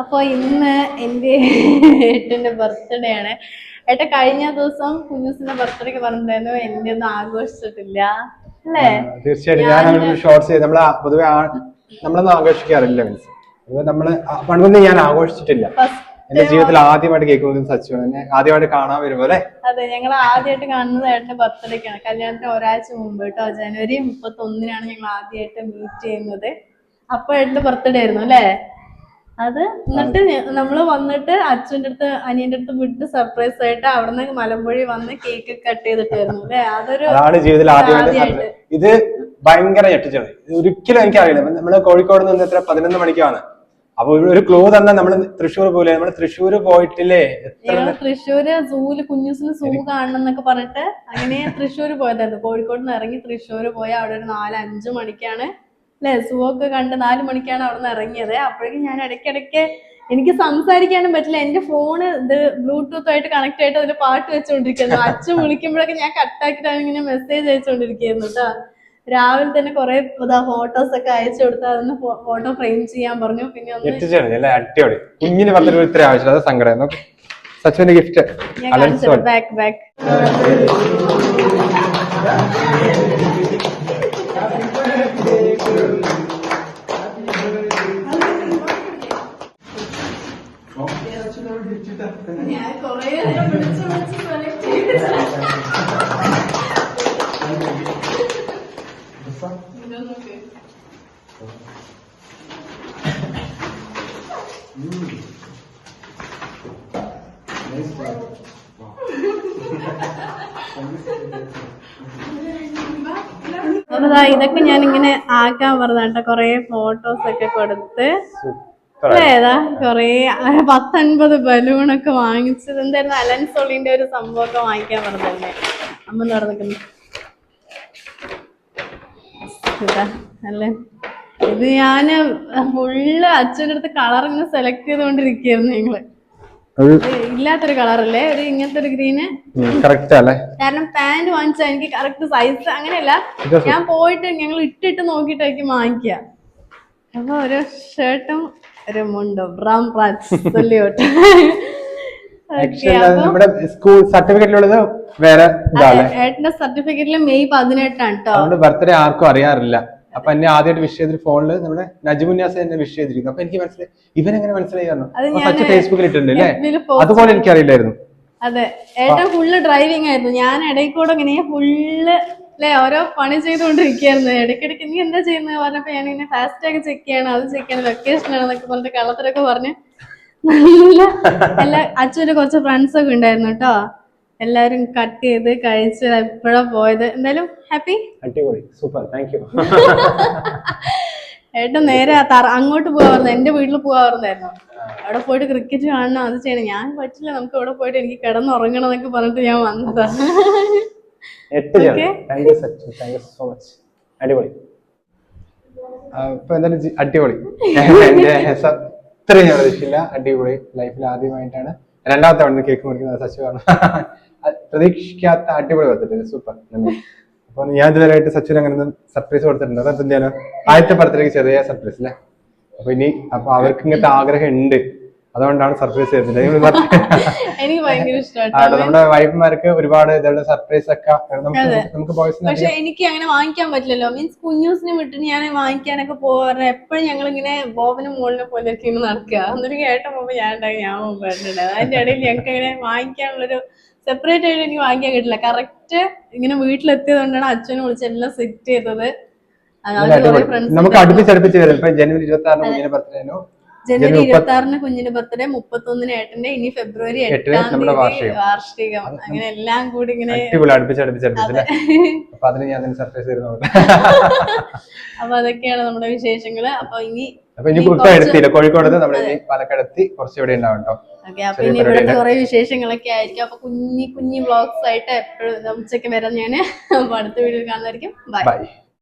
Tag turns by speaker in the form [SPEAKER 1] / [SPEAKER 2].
[SPEAKER 1] അപ്പൊ ഇന്ന് എന്റെ ഏട്ടന്റെ ബർത്ത്ഡേ ആണ്. ഏട്ട കഴിഞ്ഞ ദിവസം കുഞ്ഞൂസിന്റെ ബർത്ത്ഡേക്ക് പറഞ്ഞിട്ടുണ്ടായിരുന്നു. എന്റെ ഒന്നും ആഘോഷിച്ചിട്ടില്ല. അല്ലേ?
[SPEAKER 2] തീർച്ചയായിട്ടും. ഞാൻ അങ്ങനെ ഷോർട്സ് ചെയ്ത് നമ്മൾ പൊതുവെ നമ്മളൊന്നും ആഘോഷിക്കാറില്ല മീൻസ്. അതുപോലെ നമ്മൾ പണ്ടൊന്നും ഞാൻ ആഘോഷിച്ചിട്ടില്ല. എന്റെ ജീവിതത്തിൽ ആദ്യമായിട്ട് കേൾക്കുന്നത് സച്ചു എന്നെ ആദ്യമായിട്ട് കാണാൻ വരുമ്പോ അല്ലെ?
[SPEAKER 1] അതെ ഞങ്ങൾ ആദ്യമായിട്ട് കാണുന്നത് ഏട്ടന്റെ ബർത്ത്ഡേക്കാണ് കല്യാണത്തിന് ഒരാഴ്ച മുമ്പ് കേട്ടോ. ജനുവരി മുപ്പത്തി ഒന്നിനാണ് ഞങ്ങൾ ആദ്യമായിട്ട് മീറ്റ് ചെയ്യുന്നത്. അപ്പൊ ഏട്ടന്റെ ബർത്ത്ഡേ ആയിരുന്നു അല്ലേ? അത് എന്നിട്ട് നമ്മൾ നമ്മൾ വന്നിട്ട് അച്ഛന്റെ അടുത്ത് അനിയന്റെ അടുത്ത് വിട്ട് സർപ്രൈസ് ആയിട്ട് അവിടുന്ന് മലമ്പുഴി വന്ന് കേക്ക് കട്ട് ചെയ്തിട്ടായിരുന്നു. അല്ലെ? അതൊരു
[SPEAKER 2] അതാണ് ജീവിതത്തിൽ ആദ്യമായിട്ട്. ഇത് ഭയങ്കര ഞെട്ടിച്ചത്. ഒരിക്കലും എനിക്ക് എനിക്കറിയില്ല നമ്മൾ കോഴിക്കോട് നിന്ന് എത്ര പതിനൊന്ന് മണിക്കാണ്. അപ്പൊ ഒരു- ക്ലോ തന്നെ നമ്മൾ തൃശ്ശൂർ പോലെ നമ്മൾ തൃശ്ശൂർ പോയിട്ടില്ലേ?
[SPEAKER 1] തൃശ്ശൂര് സൂൽ കുഞ്ഞുസിന് സൂ കാണണം എന്നൊക്കെ പറഞ്ഞിട്ട് അങ്ങനെ തൃശ്ശൂര് പോയതായിരുന്നു. കോഴിക്കോട് നിന്ന് ഇറങ്ങി തൃശ്ശൂര് പോയി അവിടെ ഒരു നാല് അഞ്ചു മണിക്കാണ് അല്ലെ? സൂ ഒക്കെ കണ്ട് നാല് മണിക്കാണ് അവിടെ നിന്ന് ഇറങ്ങിയത്. അപ്പോഴേക്കും ഞാൻ ഇടയ്ക്കിടയ്ക്ക് എനിക്ക് സംസാരിക്കാനും പറ്റില്ല. എന്റെ ഫോണ് ഇത് ബ്ലൂടൂത്ത് ആയിട്ട് കണക്ട് ആയിട്ട് അതിൽ പാട്ട് വെച്ചുകൊണ്ടിരിക്കുന്നു അച്ഛൻ വിളിക്കുമ്പോഴൊക്കെ ഞാൻ കട്ടാക്കിയിട്ടാണ് ഇങ്ങനെ മെസ്സേജ് അയച്ചുകൊണ്ടിരിക്കുന്നു കേട്ടോ രാവിലെ തന്നെ കുറെ ഫോട്ടോസ് ഒക്കെ അയച്ചു കൊടുത്ത് അതൊന്ന് ഫോട്ടോ ഫ്രെയിം ചെയ്യാൻ പറഞ്ഞു. പിന്നെ ഒന്ന്
[SPEAKER 2] അടിപൊളി. കുഞ്ഞിന് പറഞ്ഞൊരു ഇത്ര ആവശ്യമില്ല. അത് സങ്കടം. നോക്ക്. സച്ചുവിന്റെ ഗിഫ്റ്റ്
[SPEAKER 1] ബാക്ക് ബാക്ക് ഞാൻ കുറേ നേരം വിളിച്ച് വിളിച്ച് select ചെയ്തിട്ടാ. ഇതൊന്ന് നോക്ക്. അപ്പൊ ദാ ഇതൊക്കെ ഞാൻ ഇങ്ങനെ ആക്കാൻ പറഞ്ഞ കൊറേ ഫോട്ടോസ് ഒക്കെ കൊടുത്ത്. ഏതാ? കൊറേ പത്തൊൻപത് ബലൂണൊക്കെ വാങ്ങിച്ചത്. എന്തായിരുന്നു അലൻ സോളിന്റെ ഒരു സംഭവമൊക്കെ വാങ്ങിക്കാൻ പറഞ്ഞല്ലേ അമ്മ നടന്നിക്കുന്നു ഇതാ അല്ലേ? ഇത് ഞാൻ ഫുള്ള് അച്ഛന്റെ അടുത്ത് കളർ ഇങ്ങനെ സെലക്ട് ചെയ്തുകൊണ്ടിരിക്കുകയായിരുന്നു ഞങ്ങൾ. ഇത് ഇല്ലാത്തൊരു കളറല്ലേ? ഒരു ഇങ്ങനത്തെ ഒരു ഗ്രീന്
[SPEAKER 2] കറക്റ്റ് അല്ലേ
[SPEAKER 1] കാരണം പാന്റ് വാങ്ങിച്ചാൽ എനിക്ക് കറക്റ്റ് സൈസ് അങ്ങനെയല്ല. ഞാൻ പോയിട്ട് ഞങ്ങൾ ഇട്ടിട്ട് നോക്കിയിട്ടായിരിക്കും വാങ്ങിക്കുക അപ്പൊ ഒരു ഷർട്ടും ഒരു മുണ്ടും. റാം പ്രാച്ച്
[SPEAKER 2] നമ്മുടെ സ്കൂൾ സർട്ടിഫിക്കറ്റിലുള്ളത് വേറെ
[SPEAKER 1] ഏട്ടന്റെ സർട്ടിഫിക്കറ്റിൽ മെയ് പതിനെട്ടാണ് കേട്ടോ
[SPEAKER 2] അതുകൊണ്ട് ബർത്ത്ഡേ ആർക്കും അറിയാറില്ല. അപ്പൊ എന്നെ ആദ്യമായിട്ട് വിഷ് ചെയ്തൊരു ഫോണിൽ നമ്മുടെ നജുമുന്യാസ് എന്നെ വിഷ് ചെയ്തിരിക്കുന്നു. അപ്പൊ എനിക്ക് മനസ്സിലായി ഇവൻ എങ്ങനെ മനസ്സിലായി കാരണം
[SPEAKER 1] അത്
[SPEAKER 2] സച്ച് ഫേസ്ബുക്കിൽ ഇട്ടിട്ടുണ്ട് അല്ലേ? അതുപോലെ എനിക്ക് അറിയില്ലായിരുന്നു
[SPEAKER 1] അതെ ഏട്ടൻ ഫുള്ള് ഡ്രൈവിംഗ് ആയിരുന്നു. ഞാൻ ഇടയിൽ കൂടെ ഇങ്ങനെ ഫുള്ള് അല്ലെ ഓരോ പണി ചെയ്തുകൊണ്ടിരിക്കുകയായിരുന്നു. ഇടയ്ക്കിടയ്ക്ക് നീ എന്താ ചെയ്യുന്നത് പറഞ്ഞപ്പോ ഞാൻ ഇങ്ങനെ ഫാസ്റ്റ് ടാഗ് ചെക്ക് ചെയ്യണം അത് ചെക്ക് ചെയ്യണം ലൊക്കേഷൻ ആണെന്നൊക്കെ പറഞ്ഞിട്ട് കള്ളത്തരൊക്കെ പറഞ്ഞ് നല്ല അച്ഛന് അച്ഛന്റെ കുറച്ച് ഫ്രണ്ട്സ് ഒക്കെ ഉണ്ടായിരുന്നു കേട്ടോ. എല്ലാരും കട്ട് ചെയ്ത് കഴിച്ച് എപ്പോഴാ പോയത്? എന്തായാലും ഹാപ്പി
[SPEAKER 2] അടിപൊളി. സൂപ്പർ താങ്ക് യു
[SPEAKER 1] ഏട്ടൻ നേരെ അങ്ങോട്ട് പോവാറുണ്ട് എന്റെ വീട്ടിൽ പോവാറുണ്ടായിരുന്നു അവിടെ പോയിട്ട് ക്രിക്കറ്റ് കാണണം അത് ചെയ്യണം. ഞാൻ പറ്റില്ല നമുക്ക് അവിടെ പോയിട്ട് എനിക്ക് കിടന്നുറങ്ങണം എന്നൊക്കെ പറഞ്ഞിട്ട് ഞാൻ വന്നതാ.
[SPEAKER 2] അടിപൊളി. അടിപൊളി. എന്റെ സ- ഇത്രയും ഞാൻ പ്രതീക്ഷിച്ചില്ല അടിപൊളി. ലൈഫിൽ ആദ്യമായിട്ടാണ്. രണ്ടാമത്തെ തവണ കേക്ക് മുറിക്കുന്നത് സച്ചുവാണ് പ്രതീക്ഷിക്കാത്ത അടിപൊളി കൊടുത്തിട്ടുണ്ട് സൂപ്പർ അപ്പൊ ഞാൻ ഇതുവരെയായിട്ട് സച്ചിന് അങ്ങനെ സർപ്രൈസ് കൊടുത്തിട്ടുണ്ട് അതെന്ത് ചെയ്യാനോ? ആദ്യത്തെ പടത്തിലേക്ക് ചെറിയ സർപ്രൈസ് അല്ലേ അപ്പൊ ഇനി അപ്പൊ അവർക്ക് ഇങ്ങനത്തെ ആഗ്രഹം ഉണ്ട്. അതുകൊണ്ടാണ് സർപ്രൈസ് ചെയ്തത്
[SPEAKER 1] എനിക്ക് ഭയങ്കര
[SPEAKER 2] നമ്മുടെ വൈഫുമാർക്ക് ഒരുപാട് ഇതുള്ള സർപ്രൈസ് ഒക്കെ. നമുക്ക്
[SPEAKER 1] പക്ഷെ എനിക്ക് അങ്ങനെ വാങ്ങിക്കാൻ പറ്റില്ലല്ലോ. മീൻസ് കുഞ്ഞൂസിനെ വിട്ടിട്ട് ഞാൻ വാങ്ങിക്കാനൊക്കെ പോകാറ്. എപ്പോഴും ഞങ്ങൾ ഇങ്ങനെ ബോബനും മോളിനെ പോലെ ഒക്കെ ഇങ്ങനെ നടക്കുക. എന്നിട്ട് കേട്ട പോകുമ്പോ ഞാൻ ഉണ്ടായി ഞാൻ പോയിട്ടുണ്ട് അതിന്റെ ഇടയിൽ ഞങ്ങൾക്ക് ഇങ്ങനെ വാങ്ങിക്കാനുള്ളൊരു സെപ്പറേറ്റ് ആയിട്ട് എനിക്ക് വാങ്ങിക്കാൻ കിട്ടില്ല. കറക്റ്റ് ഇങ്ങനെ വീട്ടിലെത്തിയത് കൊണ്ടാണ് അച്ഛനെ വിളിച്ച് എല്ലാം സെറ്റ് ചെയ്തത്.
[SPEAKER 2] നമുക്ക് അടുപ്പിച്ചടുപ്പിച്ച് വരും. ഇപ്പൊ ജനുവരി ഇരുപത്തി ആറിന് ബർത്ത്ഡേനോ
[SPEAKER 1] ജനുവരി ഇരുപത്തി ആറിന് കുഞ്ഞിന്റെ ബർത്ത്ഡേ മുപ്പത്തി ഒന്നിന് ഏട്ടന്റെ ഇനി ഫെബ്രുവരി എട്ടാം തീയതി
[SPEAKER 2] വാർഷികം.
[SPEAKER 1] അങ്ങനെ എല്ലാം കൂടി ഇങ്ങനെ
[SPEAKER 2] അപ്പൊ അതിന് ഞാൻ സർപ്രൈസ് തരുന്നുണ്ട്
[SPEAKER 1] അപ്പൊ അതൊക്കെയാണ് നമ്മുടെ വിശേഷങ്ങൾ. അപ്പൊ ഇനി
[SPEAKER 2] അപ്പൊ ഇനി കുറിപ്പ് എടുത്തില്ല കോഴിക്കോട് നമ്മുടെ ഇനി പാലക്കാട് കുറച്ച് ഇവിടെ ഉണ്ടാവും കേട്ടോ.
[SPEAKER 1] ഓക്കെ അപ്പൊ ഇനി ഇവിടുത്തെ കുറെ വിശേഷങ്ങളൊക്കെ ആയിരിക്കും. അപ്പൊ കുഞ്ഞി കുഞ്ഞി വ്ളോഗ്സ് ആയിട്ട് എപ്പോഴും ഉച്ചയ്ക്ക് വരാൻ ഞാൻ അപ്പൊ അടുത്ത വീഡിയോ കാണുന്നതായിരിക്കും.
[SPEAKER 2] ബൈ